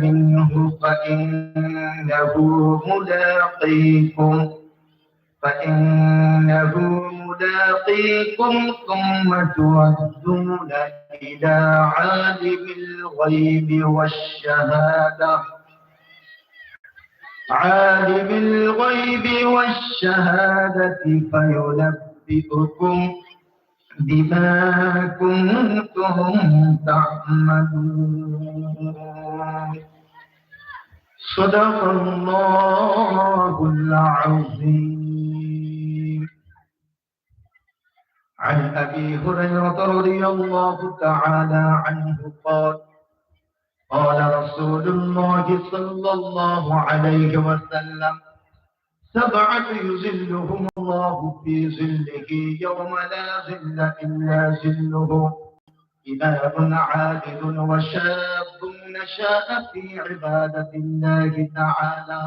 منه فإنه ملاقيكم. فإنه ملاقيكم ثم تردون إلى عالم الغيب والشهادة. عالم الغيب والشهادة فينبئكم بما كنتم تعملون. صدق الله العظيم. عن أبي هريرة رضي الله تعالى عنه قال قال رسول الله صلى الله عليه وسلم سبعة يظلهم الله في ظله يوم لا ظل إلا ظله. إمام عادل وشاب نشأ في عبادة الله تعالى.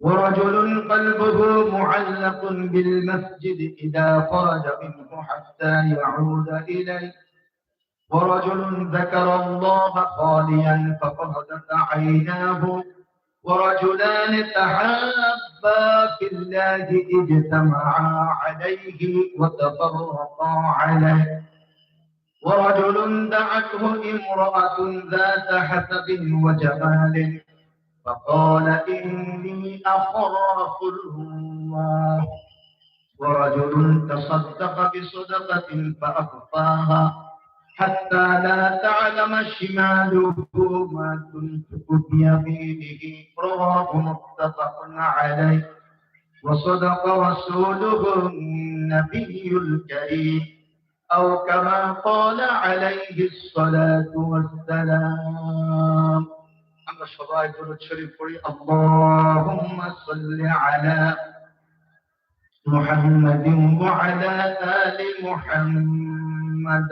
ورجل قلبه معلق بالمسجد إذا خرج منه حتى يعود إليه. ورجل ذكر الله خاليا ففردت عيناه. ورجلان تحابا في الله اجتمعا عليه وتفرقا عليه. ورجل دعته امرأة ذات حسب وجمال فقال إني أخاف الله ورجل تصدق بصدقة فأخفاها. حتى لا تعلم شماله ما تنفق بيمينه رواه متفق عليه وصدق رسوله النبي الكريم أو كما قال عليه الصلاة والسلام أما সবাই দরুদ শরীফ পড়ি اللهم صل على محمد وعلى آل محمد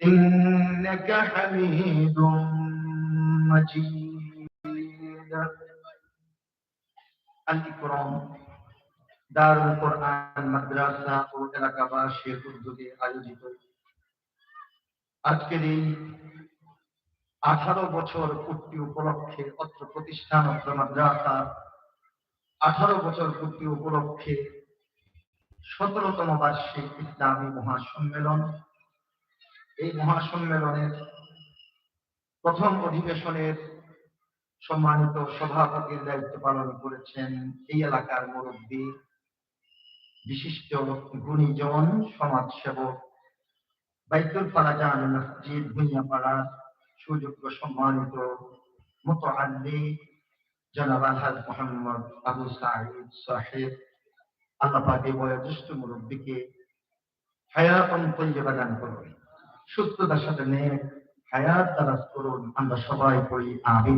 إنك حميد مجيد الإكرام দারুল কোরআন মাদ্রাসা ও এলাকাবাসীর উদ্যোগে আয়োজিত আজকের এই আঠারো বছর পূর্তি উপলক্ষে অত্র প্রতিষ্ঠান অত্র মাদ্রাসা আঠারো বছর পূর্তি উপলক্ষে সতেরোতম বার্ষিক ইসলামী মহাসম্মেলন এই মহাসম্মেলনের প্রথম অধিবেশনের সম্মানিত সভাপতির দায়িত্ব পালন করেছেন এই এলাকার মুরব্বী, বিশিষ্ট গুণীজন, সমাজসেবক বাইতুল ফারাজান মসজিদ, ভুইয়াপাড়া, সুযোগ্য সম্মানিত মুতআল্লি জনাব আলহাজ মোহাম্মদ আবু সাঈদ সাহেব আল্লাহ বয়োজ্যেষ্ঠ মুরব্বীকে হায়াতন তৈবা দান করবেন সুস্থতার সাথে নেক হায়াত তারা করুন আমরা সবাই পড়ি আমি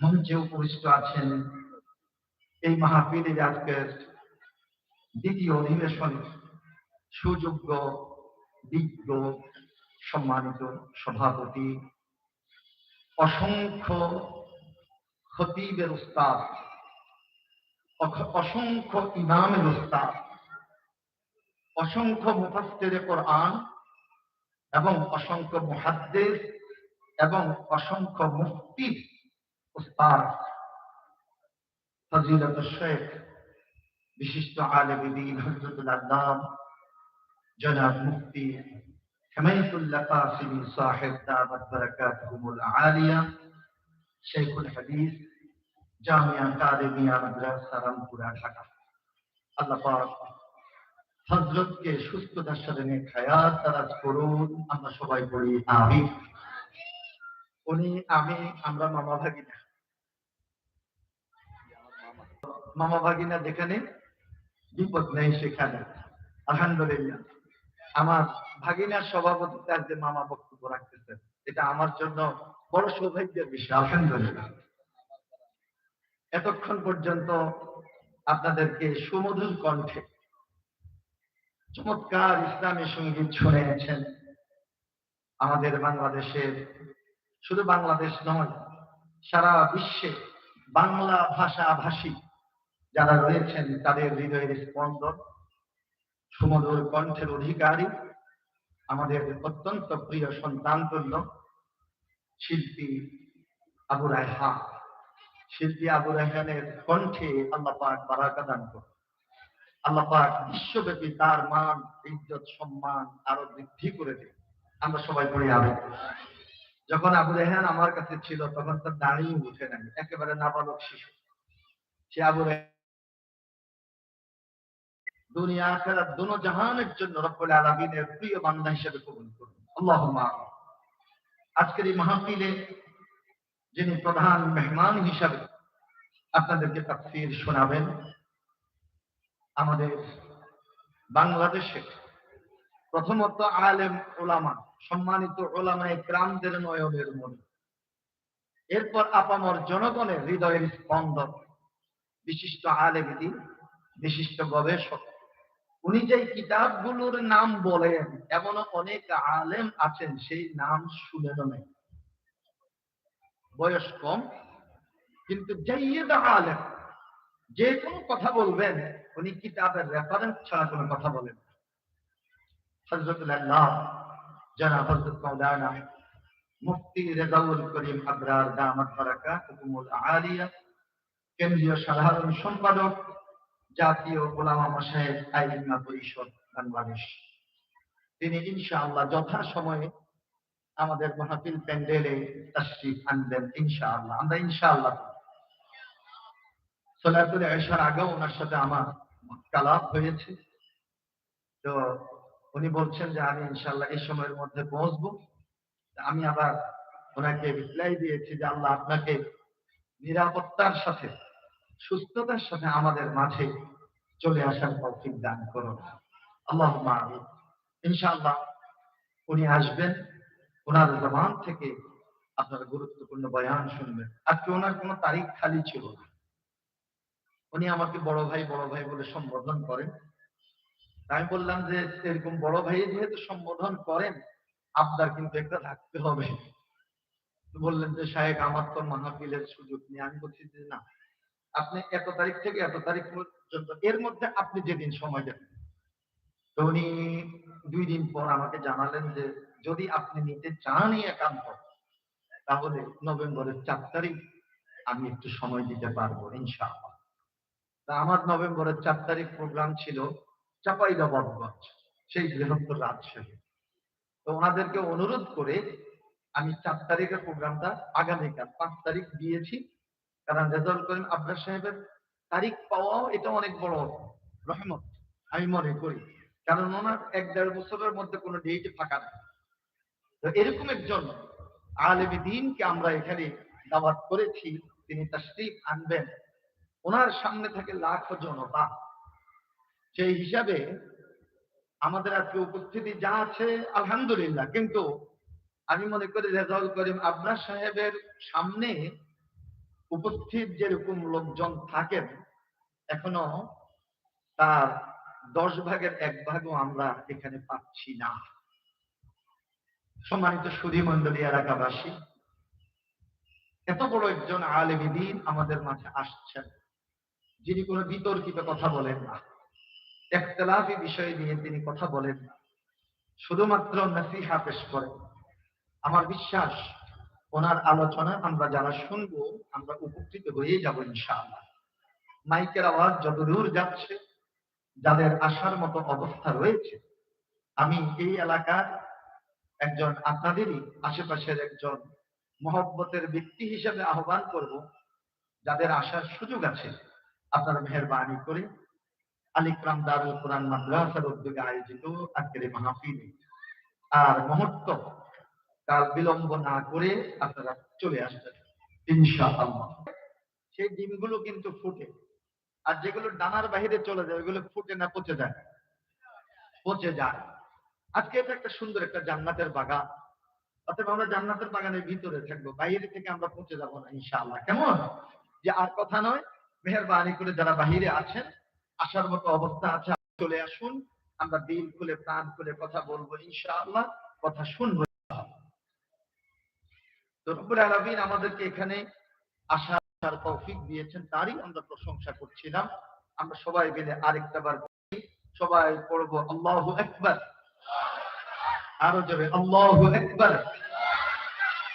মঞ্চে উপবিষ্ট আছেন, এই মাহফিলের আজকের দ্বিতীয় অধিবেশন সুযোগ্য বিজ্ঞ সম্মানিত সভাপতি, অসংখ্য খতিবের উস্তাদ অসংখ্য ইমামের উস্তাদ, অসংখ্য মুফাস্তের কোরআন এবং অসংখ্য মুহাদ্দিস এবং অসংখ্য মুফতির উস্তাদ ফজিলত শেখ, বিশিষ্ট আলেম শেখুল হাদিস, জামিয়া কাদেমিয়া মাদ্রাসা রামপুরা, ঢাকা। আল্লাহ হজরতকে সুস্থতার সাথে নিয়ে খায়াত তারাজ করুন, আমরা সবাই বলি আমি উনি আমি, আমরা মামা ভাগিনা। মামা ভাগিনা যেখানে বিপদ নেই সেখানে। আলহামদুলিল্লাহ। আমার ভাগিনার সভাপতিতে আজকে মামা বক্তব্য রাখতেছেন এটা আমার জন্য বড় সৌভাগ্যের বিষয়, আলহামদুলিল্লাহ। এতক্ষণ পর্যন্ত আপনাদেরকে সুমধুর কণ্ঠে চমৎকার ইসলামী সংগীত শুনেছেন আমাদের বাংলাদেশের, শুধু বাংলাদেশ নয়, সারা বিশ্বে বাংলা ভাষা ভাষী যারা রয়েছেন, তাদের হৃদয়ের স্পন্দন, সুমধুর কণ্ঠের অধিকারী, আমাদের অত্যন্ত প্রিয় সন্তান তুল্য শিল্পী আবু রায়হান। শিল্পী আবু রায়হানের কণ্ঠে আল্লাহ পাক বারাকা দান আল্লাহ পাক বিশ্বব্যাপী তার মান, ইজ্জত, সম্মান আরও বৃদ্ধি করে দিন আমরা সবাই পড়ে আবেগ যখন আবু রেহান আমার কাছে ছিল, তখন তার দাঁড়িয়ে উঠে নাই, একেবারে নাবালক শিশু। সে আবু দুনিয়া আখেরাত দুনো জাহানের জন্য রব্বুল আলামিনের প্রিয় বান্দা হিসেবে কবুল করুন। আল্লাহ। আজকের এই মাহফিলে যিনি প্রধান মেহমান হিসাবে আপনাদেরকে তাফসীর শোনাবেন আমাদের বাংলাদেশে প্রথমত আলেম ওলামা, সম্মানিত ওলামায় ক্রামদের নয়নের মনে এরপর আপামর জনগণের হৃদয়ের স্পন্দন বিশিষ্ট আলেম বিশিষ্ট গবেষক। উনি যে কিতাবগুলোর নাম বলেন এমন অনেক আলেম আছেন, সেই নাম শুনে নেই বয়স কম, কিন্তু জাইয়েদ আলেম, যে কোনো কথা বলবেন উনি কিতাবের রেফারেন্স ছাড়া কোনো কথা বলেন হযরত মাওলানা মুফতি রেজাউল করিম দামাত বারাকাতুহুমুল আলিয়া, কেন্দ্রীয় সাধারণ সম্পাদক, জাতীয় ওলামা মাসায়ের আইলিমা পরিষদ বাংলাদেশ। তিনি ইনশাআল্লাহ যথা সময়ে আমাদের মাহফিল প্যান্ডেলে তাশরিফ আনবেন ইনশাআল্লাহ। আমরা ইনশাআল্লাহ সোলাতুল এশার আগেও ওনার সাথে আমার কালাপ হয়েছে। তো উনি বলছেন যে আমি ইনশাআল্লাহ এই সময়ের মধ্যে পৌঁছবো। আমি আবার ওনাকে রিপ্লাই দিয়েছি যে আল্লাহ আপনাকে নিরাপত্তার সাথে, সুস্থতার সাথে আমাদের মাঝে চলে আসার তৌফিক দান করুন। আল্লাহ আমিন। ইনশাআল্লাহ উনি আসবেন, ওনার জমান থেকে আপনারা গুরুত্বপূর্ণ বয়ান শুনবেন। আজকে ওনার কোনো তারিখ খালি ছিল না। উনি আমাকে বড় ভাই বড় ভাই বলে সম্বোধন করেন। আমি বললাম যে, এরকম বড় ভাই যেহেতু সম্বোধন করেন, আপনার কিন্তু একটা থাকতে হবে। বললেন যে, সাহেব, আমার তো মাহফিলের সুযোগ নেই। আমি বলছি যে, না, আপনি এত তারিখ থেকে এত তারিখ পর্যন্ত, এর মধ্যে আপনি যেদিন সময় দেন তো উনি দুই দিন পর আমাকে জানালেন যে, যদি আপনি নিতে চান একান্ত, তাহলে নভেম্বরের চার তারিখ আমি একটু সময় দিতে পারব, ইনশাআল্লাহ। আমার নভেম্বরের চার তারিখ প্রোগ্রাম ছিল চাপাইনবাবগঞ্জ সেই বৃহত্তর রাজশাহী। তো ওনাদেরকে অনুরোধ করে আমি চার তারিখের প্রোগ্রামটা আগামীকাল পাঁচ তারিখ দিয়েছি। কারণ রেজাল্ট করিম আব্বাস সাহেবের তারিখ পাওয়াও এটা অনেক বড় রহমত, আমি মনে করি। কারণ ওনার এক দেড় বছরের মধ্যে কোনো ডেট ফাঁকা নেই। তো এরকম একজন আলেমী দিনকে আমরা এখানে দাওয়াত করেছি, তিনি তাশরিফ আনবেন। ওনার সামনে থাকে লাখো জনতা। সেই হিসাবে আমাদের আজকে উপস্থিতি যা আছে, আলহামদুলিল্লাহ। কিন্তু আমি মনে করি, রেজাউল করিম আবনার সাহেবের সামনে উপস্থিত যেরকম লোকজন থাকেন, এখনও তার দশ ভাগের এক ভাগও আমরা এখানে পাচ্ছি না। সম্মানিত সুধী মন্ডলী এলাকাবাসী, এত বড় একজন আলেমী দিন আমাদের মাঝে আসছেন। যিনি কোনো বিতর্কিত কথা বলেন না। একতলাফি বিষয় নিয়ে তিনি কথা বলেন না। শুধুমাত্র নসিহা পেশ করেন। আমার বিশ্বাস, ওনার আলোচনা আমরা যারা শুনব, আমরা উপকৃত হয়ে যাব ইনশাআল্লাহ। মাইকের আওয়াজ যত দূর যাচ্ছে, যাদের আসার মতো অবস্থা রয়েছে, আমি এই এলাকার একজন আপনাদেরই আশেপাশের একজন মহব্বতের ব্যক্তি হিসেবে আহ্বান করব, যাদের আসার সুযোগ আছে। আপনারা মেহরবানি করে। দারুল কোরআন মাদ্রাসার উদ্যোগে আয়োজিত আজকের মাহফিলে। আর মুহূর্ত, কাল বিলম্ব না করে আপনারা চলে আসবেন সেই ডিমগুলো কিন্তু ফুটে। আর যেগুলো ডানার বাহিরে চলে যায়, ওইগুলো ফুটে না, পচে যায়? পচে যায়। আজকে এটা একটা সুন্দর একটা জান্নাতের বাগান। অতএব আমরা জান্নাতের বাগানের ভিতরে থাকব, বাইরে থেকে আমরা পচে যাব না, ইনশাআল্লাহ। কেমন? যে আর কথা নয় মেহরবানি করে যারা বাহিরে আছেন আসার মতো অবস্থা আছে চলে আসুন আমরা দিল খুলে প্রাণ খুলে কথা বলব ইনশাআল্লাহ কথা শুনব তো রব্বুল আলামিন আমাদেরকে এখানে আসার তৌফিক দিয়েছেন তারই আমরা প্রশংসা করছিলাম। আমরা সবাই মিলে আরেকটা বার বলি, সবাই পড়ব আল্লাহু আকবার। আরও যাবে আল্লাহু আকবার।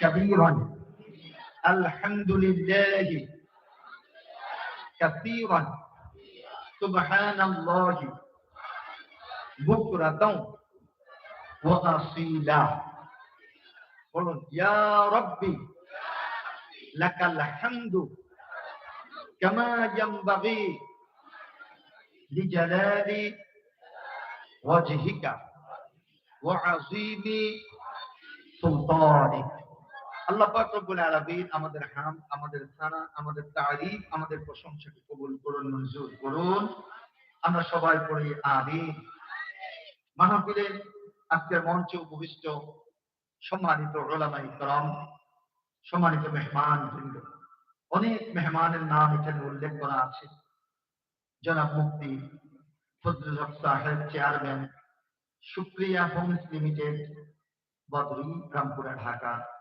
কাবীরান আলহামদুলিল্লাহ। কাসীরান সুবহানাল্লাহি বুকরাতাও ওয়া আসীলা বলুন ইয়া রাব্বি লাকাল হামদু কামা ইয়ানবাগি লিজালালি ওয়াজহিকা ওয়া আযীমি সুলতানিক আল্লাহ আমাদের হাম, আমাদের আমাদের তারিফ, আমাদের প্রশংসাকে কবুল করুন, মঞ্জুর করুন। আমরা সবাই পড়ি আমিন। আজকের মঞ্চে উপবিষ্ট সম্মানিত সম্মানিত মেহমান বৃন্দ। অনেক মেহমানের নাম এখানে উল্লেখ করা আছে। জনাব মুক্তি ফজলুল হক সাহেব, chairman, Supriya Homes Limited, Badrul, Rampura, Dhaka.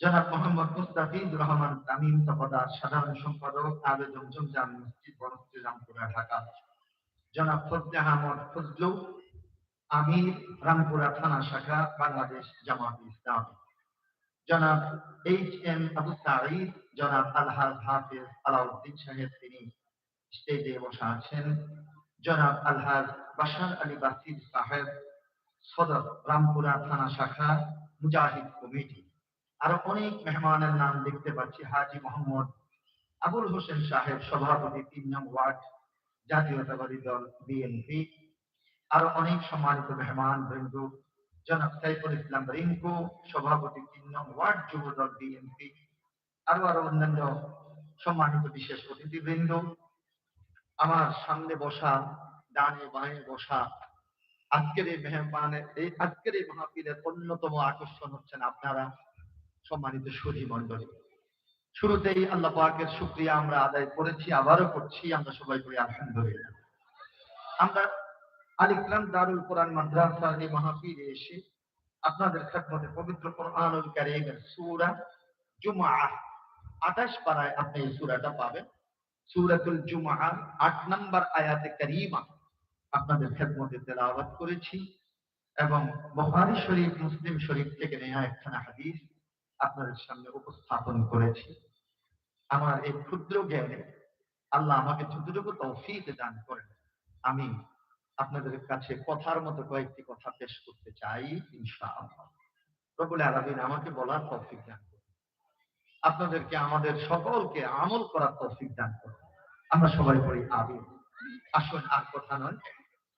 জনাব মোহাম্মদ মুস্তাফিজুর রহমান তামিম তপদার সাধারণ সম্পাদক আবেদন জমজাম মসজিদ, বনশ্রী রামপুরা, ঢাকা। জনাব ফজলে আহমদ ফজলু আমির, রামপুরা থানা শাখা, বাংলাদেশ জামাত ইসলাম। জনাব এইচ এম আবু সাঈদ, জনাব আলহাজ হাফিজ আলাউদ্দিন সাহেব, তিনি স্টেজে বসা আছেন। জনাব আলহাজ বাশার আলী বাসির সাহেব, সদর রামপুরা থানা শাখা, মুজাহিদ কমিটি। আরও অনেক মেহমানের নাম দেখতে পাচ্ছি, হাজি মোহাম্মদ আবুল হোসেন সাহেব, সভাপতি, তিন নং ওয়ার্ড, জাতীয়তাবাদী দল বিএনপি আরও অনেক সম্মানিত মেহমান বৃন্দ জনাব সাইফুল ইসলাম রিঙ্কু, সভাপতি, তিন নং ওয়ার্ড, যুব দল বিএনপি আরও আরও অন্যান্য সম্মানিত বিশেষ অতিথিবৃন্দ, আমার সামনে বসা, ডানে বাঁয়ে বসা, আজকের এই মেহমানের, এই আজকের এই মাহফিলের অন্যতম আকর্ষণ হচ্ছেন আপনারা। সম্মানিত সুধী মণ্ডলী শুরুতেই আল্লাহ পাকের শুক্রিয়া আমরা আদায় করেছি, আবারও করছি, আমরা সবাই করি আলহামদুলিল্লাহ। আমরা আল দারুল কোরআন মাদ্রাসার এই মাহফিলে এসে আপনাদের খেদমতে পবিত্র কোরআনুল কারীমের সূরা জুমআ 28 পারায় আপনি এই সূরাটা পাবেন। সূরাতুল জুমআ 8 নম্বর আয়াতে কারীমা আপনাদের খেদমতে তেলাওয়াত করেছি এবং বুখারী শরীফ, মুসলিম শরীফ থেকে নেওয়া একখানা হাদিস আপনাদের সামনে উপস্থাপন করেছি। আমার এই ক্ষুদ্র জ্ঞানে আল্লাহ আমাকে যতটুকু তৌফিক দান করেন, আমি আপনাদের কাছে কথার মতো কয়েকটি কথা পেশ করতে চাই, ইনশাআল্লাহ। আলামিন আমাকে বলার তৌফিক দান করুন। আপনাদেরকে, আমাদের সকলকে আমল করার তৌফিক দান করুন। আমরা সবাই পড়ি আবির আসুন, আর কথা নয়,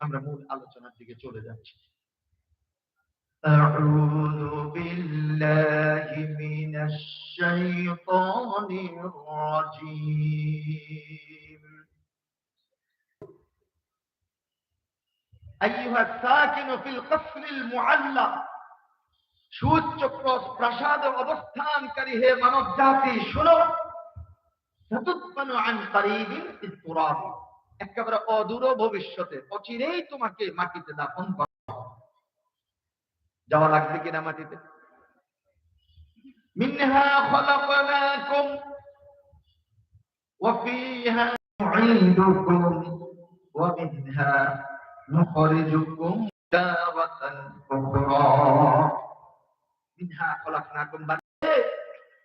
আমরা মূল আলোচনার দিকে চলে যাচ্ছি। أعوذ بالله من الشيطان الرجيم أيها الساكن في القصر المعلى সুচক্র প্রাসাদ অবস্থানকারী হে মানব জাতি শোনো সাতুৎপানু আন কারীবিন ফিত তুরাব একেবারে অদূর ভবিষ্যতে অচিরেই তোমাকে মাটিতে দাফন করা হবে। যাওয়া লাগবে কিনা মাটিতে?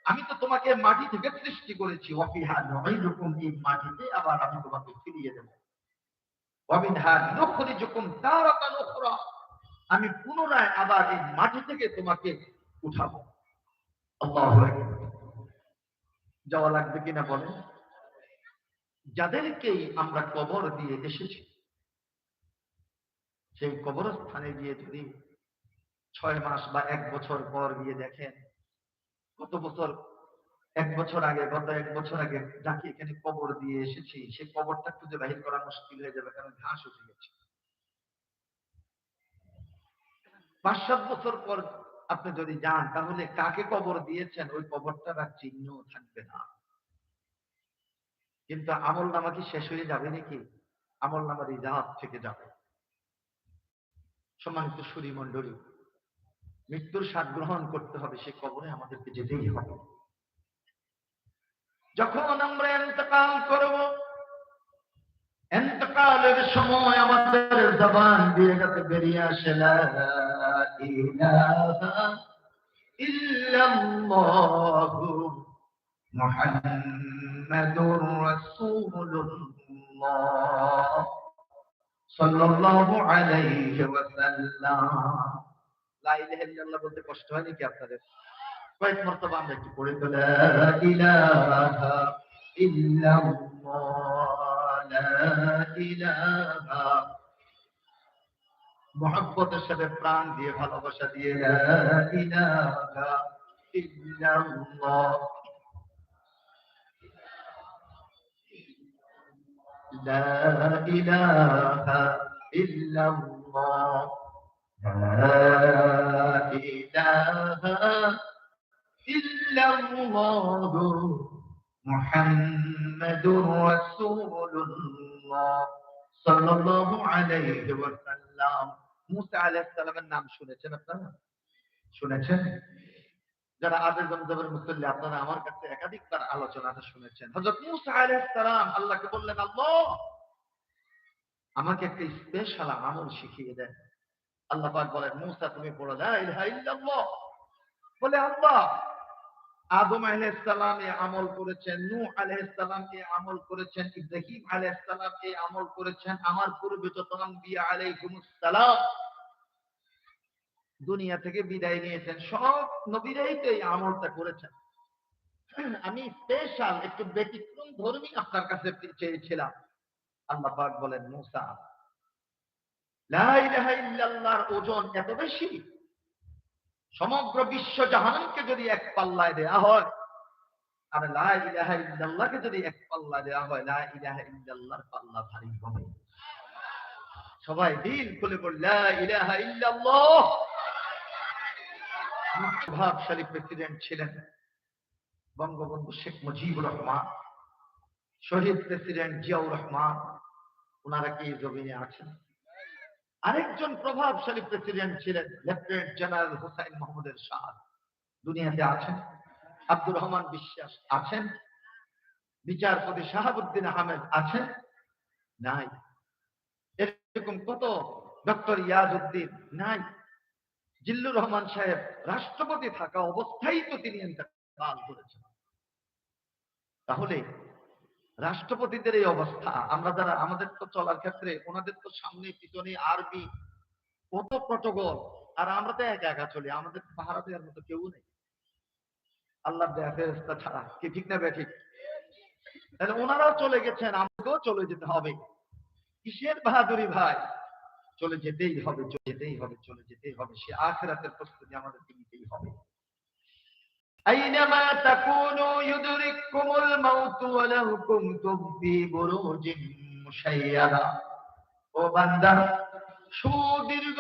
আমি তো তোমাকে মাটি থেকে সৃষ্টি করেছি। ওয়া নয় নুঈদুকুম এই মাটিতে আবার আমি তোমাকে ফিরিয়ে দেব। ওয়া মিনহা নুখরিজুকুম তারাতান উখরা। আমি পুনরায় আবার এই মাটি থেকে তোমাকে উঠাবো। আল্লাহু যাওয়া লাগবে কিনা বলেন যাদেরকেই আমরা কবর দিয়ে এসেছি সেই কবরস্থানে গিয়ে যদি ছয় মাস বা এক বছর পর গিয়ে দেখেন কত বছর এক বছর আগে গত এক বছর আগে যাকে এখানে কবর দিয়ে এসেছি সে কবরটা খুঁজে বাহির করা মুশকিল হয়ে যাবে কারণ ঘাস উঠে গেছে। পাঁচ, সাত বছর পর আপনি যদি যান, তাহলে কাকে কবর দিয়েছেন? ওই কবরটার আর চিহ্ন থাকবে না। কিন্তু আমল নামা কি শেষ হয়ে যাবে নাকি? আমল নামার ইজাহাত থেকে যাবে। সম্মানিত সুরী মন্ডলী মৃত্যুর স্বাদ গ্রহণ করতে হবে, সে কবরে আমাদেরকে যেতেই হবে। যখন আমরা এন্তকাল করব এন্তকালের সময় আমাদের জবান দিয়ে যাতে বেরিয়ে আসে লা ইলাহা ইল্লাল্লাহু মুহাম্মাদুর রাসূলুল্লাহ সাল্লাল্লাহু আলাইহি ওয়াসাল্লাম লা ইলাহা ইল্লাল্লাহ বলতে কষ্ট হয় নাকি আপনাদের? কয়েক মর্তবা আমরা একটু পড়ে তো, লা ইলাহা ইল্লাল্লাহ, লা ইলাহা محبت شبه فران دي حال أبشا لا إله إلا الله لا إله إلا الله. لا إله إلا الله. محمد رسول الله. صلى الله عليه وسلم. মুসা আলাহিসাল্লামের নাম শুনেছেন আপনারা? শুনেছেন? যারা আদের জমজমের মুসল্লি, আপনারা আমার কাছে একাধিকবার আলোচনাটা শুনেছেন। হজরত মুসা আলাহিসাল্লাম আল্লাহকে বললেন, আল্লাহ, আমাকে একটা স্পেশাল আমল শিখিয়ে দেন। আল্লাহ পাক বলেন, মুসা, তুমি বলে দেয় ইলাহা ইল্লাল্লাহ। বলে, আল্লাহ আদম আলাইহিস সালাম এই আমল করেছেন, নূহ আলাইহিস সালাম এই আমল করেছেন, ইব্রাহিম আলাইহিস সালাম এই আমল করেছেন, আমার পূর্বে যত আম্বিয়া আলাইহিমুস সালাম দুনিয়া থেকে বিদায় নিয়েছেন। সব নবীরাই তো এই আমলটা করেছেন। আমি স্পেশাল একটু ব্যতিক্রম ধর্মী আপনার কাছে চেয়েছিলাম। আল্লাহ পাক বলেন, মুসা, লা ইলাহা ওজন এত বেশি? সমগ্র বিশ্ব জাহানকে যদি এক পাল্লায় দেয়া হয়, আর লা ইলাহা ইল্লাল্লাহকে যদি এক পাল্লা দেয়া হয়, লা ইলাহা ইল্লাল্লাহর পাল্লা ভারী হবে। সবাই দিল খুলে বল লা ইলাহা ইল্লাল্লাহ। প্রভাবশালী প্রেসিডেন্ট ছিলেন বঙ্গবন্ধু শেখ মুজিবুর রহমান, শহীদ প্রেসিডেন্ট জিয়াউর রহমান ওনারা কি জমিনে আছেন? আরেকজন প্রভাবশালী প্রেসিডেন্ট ছিলেন, লেফটেন্যান্ট জেনারেল হুসাইন মোহাম্মদের শাহ। দুনিয়াতে আছেন, আব্দুর রহমান বিশ্বাস আছেন, বিচারপতি শাহাবুদ্দিন আহমেদ আছেন, নাই। এরকম কত ডক্টর ইয়াজউদ্দিন নাই। জিল্লুর রহমান সাহেব রাষ্ট্রপতি থাকা অবস্থায় তো তিনি ইন্তেকাল করেছেন। তাহলে রাষ্ট্রপতিদের এই অবস্থা। আমরা যারা, আমাদের তো চলার ক্ষেত্রে ওনাদের তো সামনে, পিছনে আরবি কত প্রটোকল, আর আমরা তো একা একা চলি, আমাদের পাহারা দেওয়ার মতো কেউ নেই। আল্লাহ দেয়া ছাড়া, কি ঠিক না ঠিক তাহলে ওনারাও চলে গেছেন, আমাকেও চলে যেতে হবে। কিসের বাহাদুরি ভাই? চলে যেতেই হবে, চলে যেতেই হবে, চলে যেতেই হবে। সে আখেরাতের প্রস্তুতি আমাদেরকে নিতেই হবে। أينما تكونوا يدرككم الموت ولو كنتم في بروج مشيدة ও বান্দা সুদীর্ঘ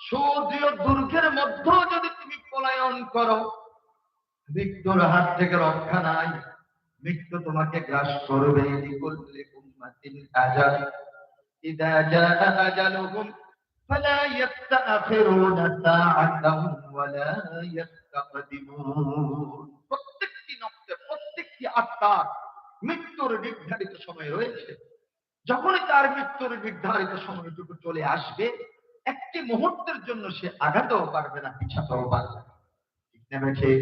সুদৃঢ় দুর্গের মধ্যে যদি তুমি পলায়ন করো মৃত্যুর হাত থেকে রক্ষা নাই মৃত্যু তোমাকে গ্রাস করবে লিকুল্লি উম্মাতিন আজাল ইদা জাআ আজালুহুম ফালা ইস্তাখিরুনা সাআতান ওয়ালা ইস্তাকদিমুন প্রত্যেকটি প্রত্যেকটি আত্মার মৃত্যুর নির্ধারিত সময় রয়েছে। যখনই তার মৃত্যুর নির্ধারিত সময়টুকু চলে আসবে, একটি মুহূর্তের জন্য সে আঘাতেও পারবে না, পিছাতেও পারবে না। ঠিক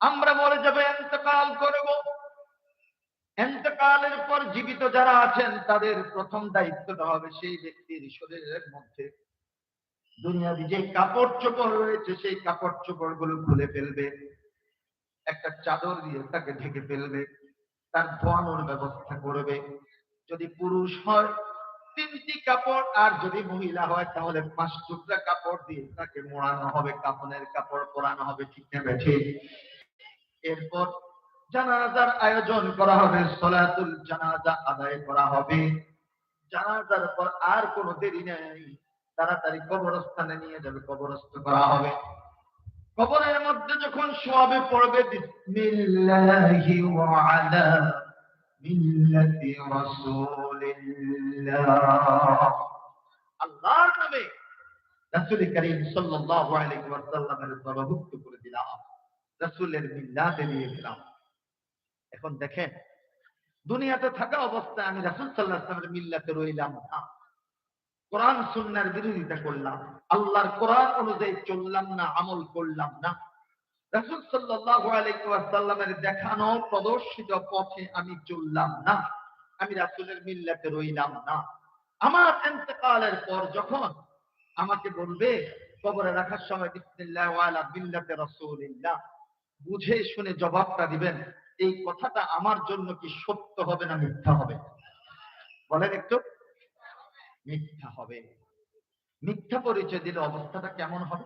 আমরা মরে যাবে এন্তকাল করব। এন্তকালের পর জীবিত যারা আছেন, তাদের প্রথম দায়িত্বটা হবে সেই ব্যক্তির শরীরের মধ্যে। দুনিয়াতে যে কাপড় চোপড় রয়েছে, সেই কাপড় চোপড়গুলো খুলে ফেলবে। একটা চাদর দিয়ে তাকে ঢেকে ফেলবে। তার ধোয়ানোর ব্যবস্থা করবে। যদি পুরুষ হয়, তিনটি কাপড়, আর যদি মহিলা হয়, তাহলে পাঁচ টুকরা কাপড় দিয়ে তাকে মোড়ানো হবে, কাপনের কাপড় পরানো হবে, ঠিক না ঠিক এরপর জানাজার আয়োজন করা হবে, সলাতুল জানাজা আদায় করা হবে। জানাজার পর আর কোনো দেরি নেই। তাড়াতাড়ি কবরস্থানে নিয়ে যাবে, কবরস্থ করা হবে। কবরের মধ্যে যখন শোয়াবে পড়বে, বিসমিল্লাহি ওয়া মিল্লাতি রাসূলিল্লাহ। আল্লাহর নামে রাসূল করিম সাল্লাল্লাহু আলাইহি ওয়াসাল্লামের দরভুক্ত করে দিলাম। রাসূলের মিল্লাতে দিয়ে দিলাম এখন দেখেন, দুনিয়াতে থাকা অবস্থায় আমি রাসূল আলাইহি মিল্লাতে রইলাম না। কোরআন, সুন্নার বিরোধিতা করলাম। আল্লাহর কোরআন অনুযায়ী চললাম না, আমল করলাম না। রাসূল সাল্লাল্লাহু আলাইহি ওয়াসাল্লামের দেখানো প্রদর্শিত পথে আমি চললাম না। আমি রাসূলের মিল্লাতে রইলাম না। আমার ইন্তেকালের পর যখন আমাকে বলবে, কবরে রাখার সময় বিসমিল্লাহ ওয়ালা বিল্লাতে রাসূলিল্লাহ, বুঝে শুনে জবাবটা দিবেন। এই কথাটা আমার জন্য কি সত্য হবে না মিথ্যা হবে? বলেন একটু। মিথ্যা হবে। মিথ্যা পরিচয় দিলে অবস্থাটা কেমন হবে?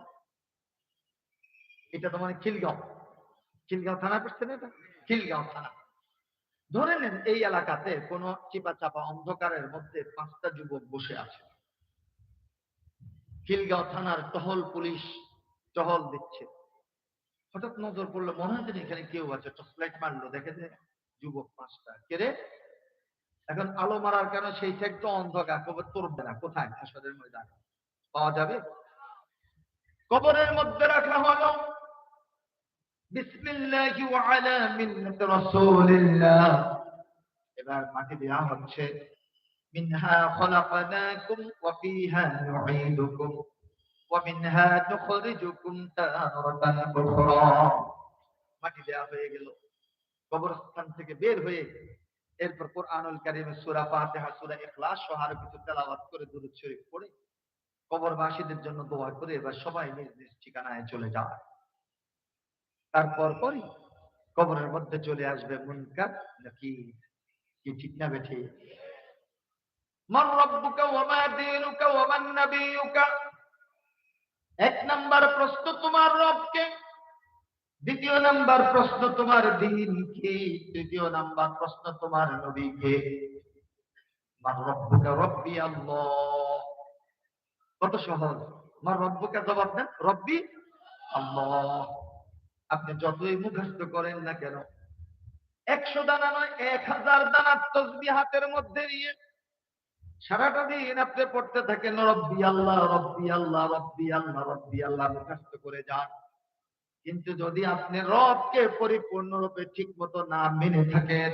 এটা তো মানে খিলগাঁও। খিলগাঁও থানা করছেন এটা? খিলগাঁও থানা। ধরে নেন এই এলাকাতে কোন চিপা চাপা অন্ধকারের মধ্যে পাঁচটা যুবক বসে আছে। খিলগাঁও থানার টহল পুলিশ টহল দিচ্ছে। হঠাৎ নজর পড়ল, মনে হয় এখানে কেউ আছে টসলাইট মারলো, দেখে যে যুবক পাঁচটা কেরে এখন আলো মারার কারণে সেই তো অন্ধকার কবর তোরবে না, কোথায়? হাসরের ময়দান। পাওয়া যাবে? কবরের মধ্যে রাখা হলো, বিসমিল্লাহি রাসূলিল্লাহ। এবার মাটি দেওয়া হচ্ছে, মিনহা খলাকনাকুম ওয়া ফিহা নুঈদুকুম। বের হয়ে এরপর কোরআনুল সূরা ফাতিহা, সূরা ইখলাস কিছু তেলাওয়াত করে শরীফ পড়ে কবরবাসীদের জন্য দোয়া করে এবার সবাই নিজ নিজ ঠিকানায় চলে যায়। তারপর পরই কবরের মধ্যে চলে আসবে মুনকার নাকি কি ঠিক না বেঠি? মান রব্বুকা ওয়া মা দীনুকা ওয়া মান নাবিয়ুকা? এক নাম্বার প্রশ্ন তোমার রবকে, দ্বিতীয় নাম্বার প্রশ্ন তোমার দিন কি তৃতীয় নাম্বার প্রশ্ন তোমার নবী কে রব্বুকা রব্বি আল্লাহ। কত সহজ। আমার রব্বুকে জবাব দেন, রব্বি আল্লাহ। আপনি যতই মুখস্থ করেন না কেন, একশো দানা নয়, এক হাজার দানা তসবি হাতের মধ্যে নিয়ে সারাটা দিন আপনি পড়তে থাকেন, রব্বি আল্লাহ রব্বি আল্লাহ রব্বি আল্লাহ রব্বি আল্লাহ, মুখস্থ করে যান কিন্তু যদি আপনি রবকে পরিপূর্ণরূপে ঠিক মতো না মেনে থাকেন,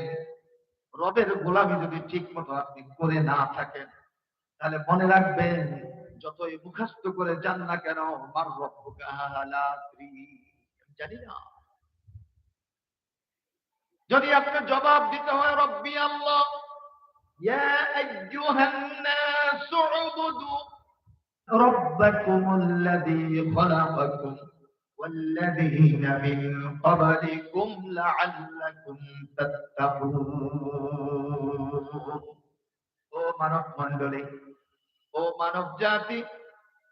রবের গোলামি যদি ঠিক মতো আপনি করে না থাকেন, তাহলে মনে রাখবেন, যতই মুখস্থ করে যান না কেন আদ্রি। জানি না যদি আপনি জবাব দিতে হয়, রব্বি আল্লাহ ইয়া আইয়ুহান নাস উবুদু ربكم الذي خلقكم والذين من قبلكم لعلكم تتقون ও মানব মণ্ডলী ও মানব জাতি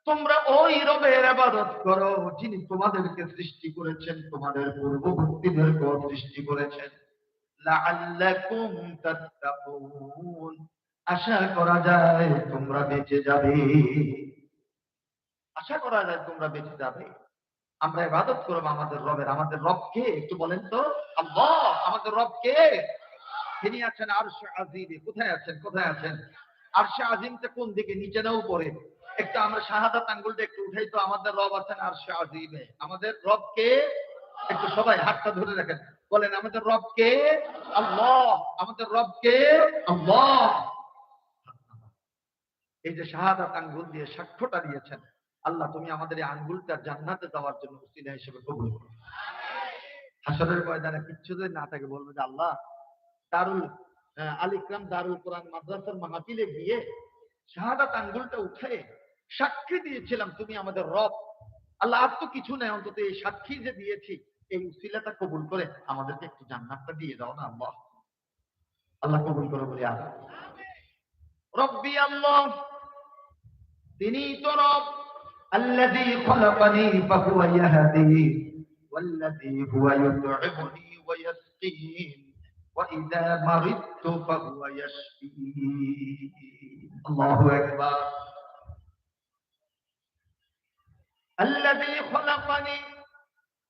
তোমরা ওই রবের আবাদত করো যিনি তোমাদেরকে সৃষ্টি করেছেন তোমাদের পূর্ববর্তীদেরকেও সৃষ্টি করেছেন লাআল্লাকুম তাত্তাকুন। আশা করা যায় তোমরা বেঁচে যাবে। আশা করা যায় তোমরা বেঁচে যাবে। আমরা ইবাদত করব আমাদের রবের। আমাদের রবকে একটু বলেন তো। আল্লাহ, আমাদের রবকে। তিনি আছেন আরশ আজিমে। কোথায় আছেন? কোথায় আছেন? আরশে আজিমটা কোন দিকে? নিচে না উপরে? একটু আমরা শাহাদাত আঙ্গুলটা একটু উঠাই তো আমাদের রব আছেন আরশে আজিমে। আমাদের রবকে একটু সবাই হাতটা ধরে রাখেন। বলেন, আমাদের রবকে আল্লাহ, আমাদের রবকে আল্লাহ। এই যে শাহাদাত আঙ্গুল দিয়ে সাক্ষ্যটা দিয়েছেন, আল্লাহ তুমি আমাদের এই আঙ্গুলটা জান্নাতে যাওয়ার জন্য উসিলা হিসেবে কবুল করো। হাসরের ময়দানে কিচ্ছু যদি না থাকে, বলবে যে আল্লাহ, দারুল আল ইকরাম দারুল কোরআন মাদ্রাসার মাহফিলে গিয়ে শাহাদাত আঙ্গুলটা উঠে সাক্ষী দিয়েছিলাম, তুমি আমাদের রব। আল্লাহ, আর তো কিছু নেই, অন্তত এই সাক্ষী যে দিয়েছি এই উসিলাটা কবুল করে আমাদেরকে একটু জান্নাতটা দিয়ে দাও না আল্লাহ আল্লাহ কবুল করে বলি আর রব্বি আল্লাহ তিনি তো রব الذي خلقني فهو يهدين والذي هو يطعمني ويسقين وإذا مرضت فهو يشفين الله أكبر আল্লাযী খলাকানি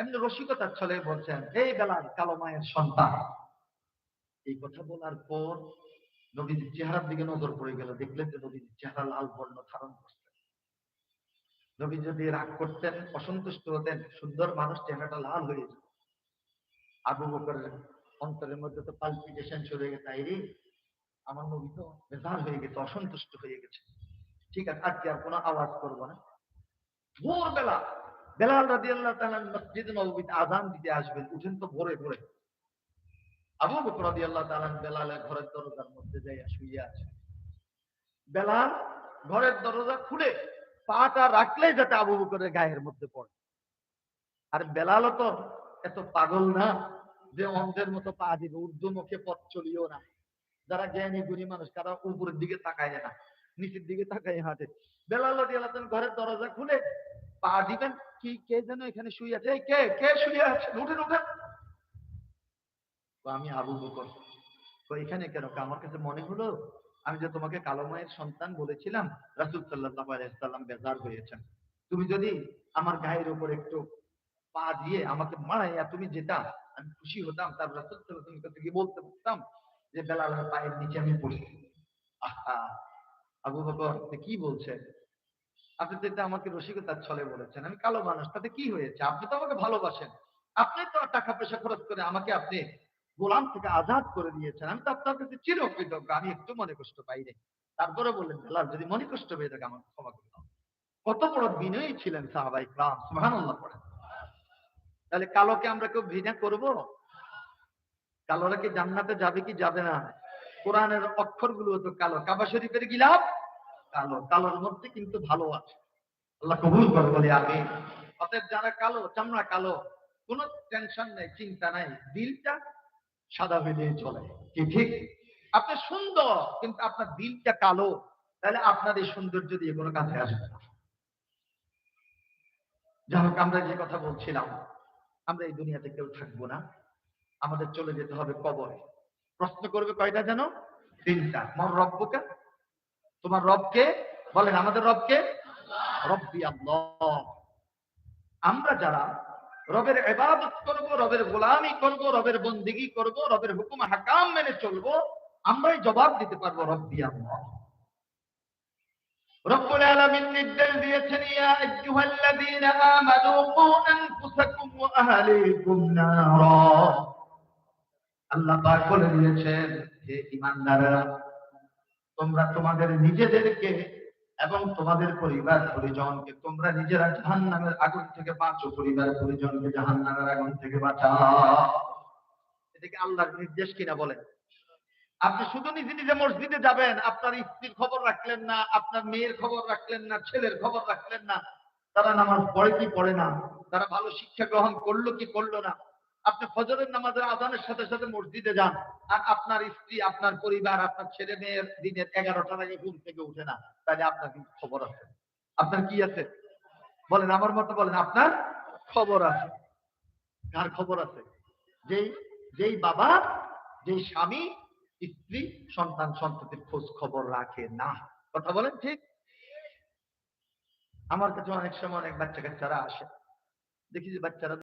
এমনি রসিকতার ছলে বলছেন এই বেলাল, কালো মায়ের সন্তান। এই কথা বলার পর নবীজির চেহারার দিকে নজর পড়ে গেল। দেখলেন যে নবীজির চেহারা লাল বর্ণ ধারণ করছে। নবী যদি রাগ করতেন, অসন্তুষ্ট হতেন, সুন্দর মানুষ চেহারাটা লাল হয়ে যেত। আবু বকরের অন্তরের মধ্যে তো পালপিটেশন শুরু হয়ে গেছে "এই রে, আমার নবী তো বেজার হয়ে গেছে, অসন্তুষ্ট হয়ে গেছে। ঠিক আছে, আজকে আর কোনো আওয়াজ করব না। ভোরবেলা বেলাল রাজি আল্লাহ মসজিদ নবীতে আজান দিতে আসবেন, উঠেন তো ভোরে ভোরে। আবু বকর রাজি আল্লাহ তালান ঘরের দরজার মধ্যে শুয়ে আছে। বেলাল ঘরের দরজা খুলে পাটা রাখলেই যাতে আবু বকরের গায়ের মধ্যে পড়ে। আর বেলালও তো এত পাগল না যে অন্ধের মতো পা দিবে ঊর্ধ্বমুখে পথ চলিও না। যারা জ্ঞানী, গুণী মানুষ, তারা উপরের দিকে তাকায় না, নিচের দিকে তাকায় হাঁটে। বেলাল ঘরের দরজা খুলে পা দিবেন কি, কে যেন এখানে শুয়ে আছে? কে কে শুয়ে আছে? উঠেন উঠেন আমি আবু বকর। তো এখানে কেন? আমার কাছে মনে হলো, আমি যে তোমাকে কালো মায়ের সন্তান বলেছিলাম, রাসুল সাল্লাহ আলাইসাল্লাম বেজার হয়েছেন। তুমি যদি আমার গায়ের উপর একটু পা দিয়ে আমাকে মারাইয়া তুমি যেটা আমি খুশি হতাম, তার রাসুল সাল্লাহ কাছে গিয়ে বলতে পারতাম যে বেলালের পায়ের নিচে আমি পড়ছি আহা! আবু বকর কি বলছেন আপনি তো এটা আমাকে রসিকতার ছলে বলেছেন। আমি কালো মানুষ, তাতে কি হয়েছে? আপনি তো আমাকে ভালোবাসেন। আপনি তো টাকা পয়সা খরচ করে আমাকে আপনি গোলাম থেকে আজাদ করে দিয়েছেন। আমি তো আপনার কাছে চিরকৃতজ্ঞ, আমি একটু মনে কষ্ট পাই নাই। তারপরে বললেন, বেলাল, যদি মনে কষ্ট পেয়ে থাকে আমাকে ক্ষমা করে দাও। কত বড় বিনয়ী ছিলেন সাহাবাই ইকরাম, সুবহানাল্লাহ পড়ে তাহলে কালোকে আমরা কেউ ঘৃণা করব? কালোরা কি জান্নাতে যাবে কি যাবে না? কোরআনের অক্ষরগুলো তো কালো। কাবা শরীফের গিলাফ কালো, কালোর মধ্যে কিন্তু ভালো আছে। আল্লাহ কবুল করে বলি আমি অতএব যারা কালো, চামড়া কালো, কোনো টেনশন নাই, চিন্তা নাই, দিলটা সাদা হইলে চলে। কি ঠিক? আপনি সুন্দর, কিন্তু আপনার দিলটা কালো, তাহলে আপনার এই সৌন্দর্য দিয়ে কোনো কাজে আসবে না। যাই হোক, আমরা যে কথা বলছিলাম, আমরা এই দুনিয়াতে কেউ থাকব না। আমাদের চলে যেতে হবে কবরে। প্রশ্ন করবে কয়টা যেন? তিনটা। মর রব্বকে তোমার রবকে? বলেন, আমাদের রবকে? রব্বি আল্লাহ। আমরা যারা রবের এবাদত করব, রবের গোলামি করব, রবের বন্দিগি করব, রবের হুকুম, হাকাম মেনে চলব, আমরাই জবাব দিতে পারব রব্বি আল্লাহ। রব্বুল আলামিন নির্দেশ দিয়েছেন, ইয়া আইয়ুহাল্লাযীনা আমানু কু আনফুসাকুম ওয়া আহলিকুম নারা। আল্লাহ পাক বলে দিয়েছেন, হে ঈমানদাররা তোমরা তোমাদের নিজেদেরকে এবং তোমাদের পরিবার পরিজনকে, তোমরা নিজেরা জাহান নামের আগুন থেকে বাঁচো, পরিবার পরিজনকে জাহান নামের আগুন থেকে বাঁচাও। এটাকে আল্লাহর নির্দেশ কিনা বলেন? আপনি শুধু নিজে নিজে মসজিদে যাবেন, আপনার স্ত্রীর খবর রাখলেন না, আপনার মেয়ের খবর রাখলেন না, ছেলের খবর রাখলেন না, তারা নামাজ পড়ে কি পড়ে না, তারা ভালো শিক্ষা গ্রহণ করল কি করল না আপনি ফজরের নামাজের আজানের সাথে সাথে মসজিদে যান, আর আপনার স্ত্রী, আপনার পরিবার, আপনার ছেলে মেয়ের দিনের এগারোটার আগে ঘুম থেকে উঠে না, তাহলে আপনার কিন্তু খবর আছে। আপনার কি আছে? বলেন, আমার মতো বলেন, আপনার খবর আছে। কার খবর আছে? যেই যেই বাবা, যেই স্বামী স্ত্রী, সন্তান, সন্ততির খোঁজ খবর রাখে না। কথা বলেন ঠিক? আমার কাছে অনেক সময় অনেক বাচ্চা কাচ্চারা আসে। দেখি যে বাচ্চারা